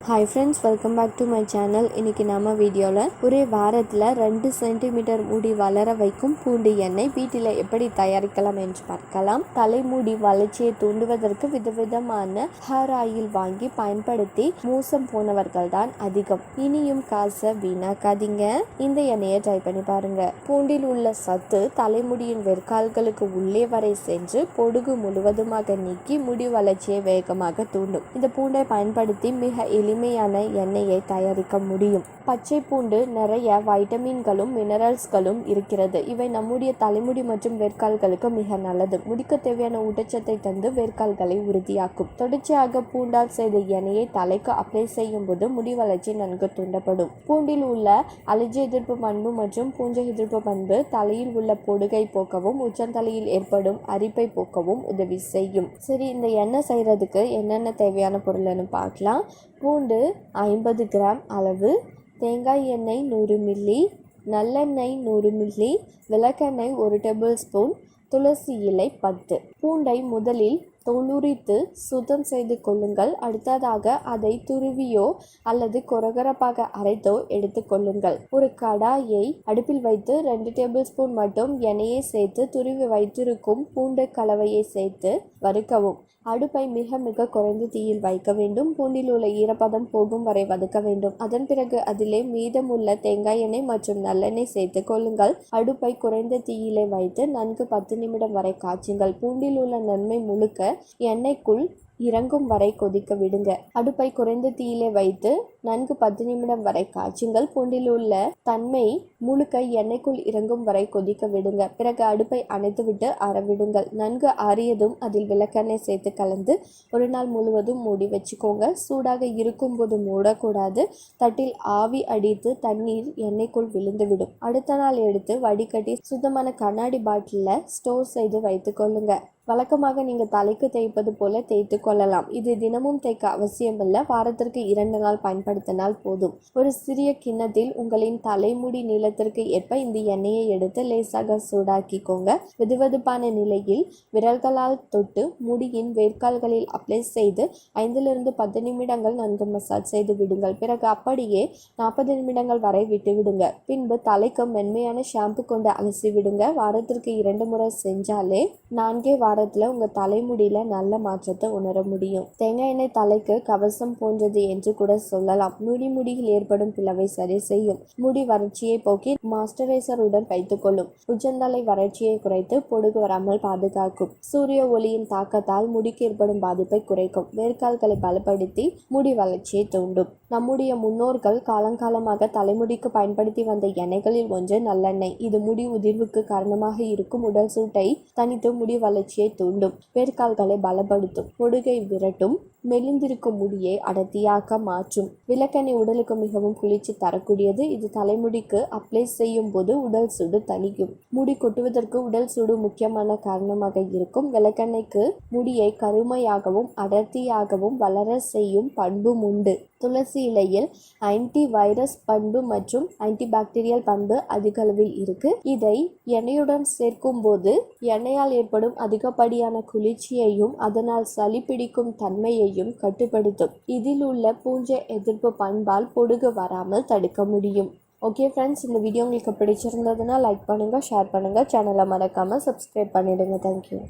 Hi friends welcome back to my channel இன்றைக்கி நம்ம வீடியோவில் ஒரே வாரத்தில் ரெண்டு சென்டிமீட்டர் முடி வளர வைக்கும் பூண்டு எண்ணெய் வீட்டில் எப்படி தயாரிக்கலாம் என்று பார்க்கலாம். தலைமுடி வளர்ச்சியை தூண்டுவதற்கு விதவிதமான ஹேர் ஆயில் வாங்கி பயன்படுத்தி மோசம் போனவர்கள் தான் அதிகம். இனியும் காசை வீணாக்காதீங்க. இந்த எண்ணெயை ட்ரை பண்ணி பாருங்க. பூண்டில் உள்ள சத்து தலைமுடியின் வெற்கால்களுக்கு உள்ளே வரை சென்று பொடுகு முழுவதுமாக நீக்கி முடி வளர்ச்சியை வேகமாக தூண்டும். இந்த பூண்டை பயன்படுத்தி மிக எளிமையான எண்ணெயை தயாரிக்க முடியும். பச்சை பூண்டு நிறைய வைட்டமின்களும் மினரல்ஸ்களும் இருக்கிறது. இவை நம்முடைய தலைமுடி மற்றும் வேர்க்கால்களுக்கு மிக நல்லது. முடிக்க தேவையான ஊட்டச்சத்தை தந்து வேர்க்கால்களை உறுதியாக்கும். தொடர்ச்சியாக பூண்டால் செய்த எண்ணெயை தலைக்கு அப்ளை செய்யும் போது முடி வளர்ச்சி நன்கு தூண்டப்படும். பூண்டில் உள்ள அலர்ஜி எதிர்ப்பு பண்பு மற்றும் பூஞ்சை எதிர்ப்பு பண்பு தலையில் உள்ள பொடுகை போக்கவும் உச்சந்தலையில் ஏற்படும் அரிப்பை போக்கவும் உதவி செய்யும். சரி இந்த எண்ணெய் செய்கிறதுக்கு என்னென்ன தேவையான பொருள்னு பார்க்கலாம். பூண்டு ஐம்பது கிராம் அளவு தேங்காய் எண்ணெய் நூறு மில்லி நல்லெண்ணெய் நூறு மில்லி விளக்கெண்ணெய் ஒரு டேபிள் ஸ்பூன் துளசி இலை பத்து. பூண்டை முதலில் தொழுரித்து சுத்தம் செய்து கொள்ளுங்கள். அடுத்ததாக அதை துருவியோ அல்லது கொரகரப்பாக அரைத்தோ எடுத்துக்கொள்ளுங்கள் ஒரு கடாயை அடுப்பில் வைத்து ரெண்டு டேபிள் ஸ்பூன் மட்டும் எண்ணெயை சேர்த்து துருவி வைத்திருக்கும் பூண்டு கலவையை சேர்த்து வறுக்கவும். அடுப்பை மிக மிக குறைந்த தீயில் வைக்க வேண்டும். பூண்டில் உள்ள ஈரப்பதம் போகும் வரை வதக்க வேண்டும். அதன் பிறகு அதிலே மீதமுள்ள தேங்காய் எண்ணெய் மற்றும் நல்லெண்ணெய் சேர்த்து கொள்ளுங்கள். அடுப்பை குறைந்த தீயிலே வைத்து நன்கு பத்து நிமிடம் வரை காய்ச்சுங்கள். பூண்டில் உள்ள நன்மை முழுக்க எண்ணெய்க்குள் இறங்கும் வரை கொதிக்க விடுங்க. அடுப்பை குறைந்த தீயிலே வைத்து நன்கு பத்து நிமிடம் வரை காய்ச்சுங்கள். பூண்டில் உள்ள தன்மை முழுக்க எண்ணெய்க்குள் இறங்கும் வரை கொதிக்க விடுங்க. பிறகு அடுப்பை அணைத்துவிட்டு அறவிடுங்கள். நன்கு ஆறியதும் அதில் விளக்கெண்ணெய் சேர்த்து கலந்து ஒரு நாள் முழுவதும் மூடி வச்சுக்கோங்க. சூடாக இருக்கும் போது மூடக்கூடாது. தட்டில் ஆவி அடித்து தண்ணீர் எண்ணெய்க்குள் விழுந்துவிடும். அடுத்த நாள் எடுத்து வடிகட்டி சுத்தமான கண்ணாடி பாட்டிலில் ஸ்டோர் செய்து வைத்து கொள்ளுங்க. வழக்கமாக நீங்கள் தலைக்கு தேய்ப்பது போல தேய்த்து கொள்ளலாம். இது தினமும் தேய்க்க அவசியமில்லை. வாரத்திற்கு இரண்டு நாள் பயன்படுத்தினால் போதும். ஒரு சிறிய கிண்ணத்தில் உங்களின் தலைமுடி நீளத்திற்கு ஏற்ப இந்த எண்ணெயை எடுத்து லேசாக சூடாக்கிக்கோங்க. வெதுவெதுப்பான நிலையில் விரல்களால் தொட்டு முடியின் வேர்க்கால்களில் அப்ளை செய்து ஐந்திலிருந்து பத்து நிமிடங்கள் நன்கு மசாஜ் செய்து விடுங்கள். பிறகு அப்படியே நாற்பது நிமிடங்கள் வரை விட்டுவிடுங்க. பின்பு தலைக்கு மென்மையான ஷாம்பு கொண்டு அலசி விடுங்க வாரத்திற்கு இரண்டு முறை செஞ்சாலே நான்கே வார வாரத்தில் உங்கள் தலைமுடியில் நல்ல மாற்றத்தை உணர முடியும். தேங்காய் எண்ணெய் தலைக்கு கவசம் போன்றது என்று கூட சொல்லலாம். முடி முடியில் ஏற்படும் பிளவை சரி செய்யும். முடி வறட்சியை போக்கி மாஸ்டரைசருடன் வைத்துக்கொள்ளும் உச்சந்தலை வறட்சியை குறைத்து பொடுகு வராமல் பாதுகாக்கும். சூரிய ஒளியின் தாக்கத்தால் முடிக்கு ஏற்படும் பாதிப்பை குறைக்கும். வேர்க்கால்களை பலப்படுத்தி முடி வளர்ச்சியை தூண்டும். நம்முடைய முன்னோர்கள் காலங்காலமாக தலைமுடிக்கு பயன்படுத்தி வந்த எண்ணெய்களில் ஒன்று நல்லெண்ணெய். இது முடி உதிர்வுக்கு காரணமாக இருக்கும். உடல் சூட்டை தனித்து முடி வளர்ச்சியை தூண்டும். வேர்க்கால்களை பலப்படுத்தும். பொடுகை விரட்டும். மெலிந்திருக்கும் முடியை அடர்த்தியாக மாற்றும். விளக்கெண்ணெய் உடலுக்கு மிகவும் குளிர்ச்சி தரக்கூடியது. இது தலைமுடிக்கு அப்ளை செய்யும் போது உடல் சூடு தணிக்கும். முடி கொட்டுவதற்கு உடல் சூடு முக்கியமான காரணமாக இருக்கும். விளக்கெண்ணெய்க்கு முடியை கருமையாகவும் அடர்த்தியாகவும் வளர செய்யும் பண்பும் உண்டு. துளசி இலையில் ஆன்டி வைரஸ் பண்பு மற்றும் ஆன்டி பாக்டீரியல் பண்பு அதிக அளவில் இருக்கு. இதை எண்ணெயுடன் சேர்க்கும் போது எண்ணெயால் ஏற்படும் அதிகப்படியான குளிர்ச்சியையும் அதனால் சளி பிடிக்கும் தன்மையையும் நோயையும் கட்டுப்படுத்தும். இதில் உள்ள பூஞ்சை எதிர்ப்பு பண்பால் பொடுகு வராமல் தடுக்க முடியும். ஓகே ஃப்ரெண்ட்ஸ் இந்த வீடியோ உங்களுக்கு பிடிச்சிருந்ததுன்னா லைக் பண்ணுங்கள் ஷேர் பண்ணுங்கள் சேனலை மறக்காமல் சப்ஸ்கிரைப் பண்ணிவிடுங்க தேங்க்யூ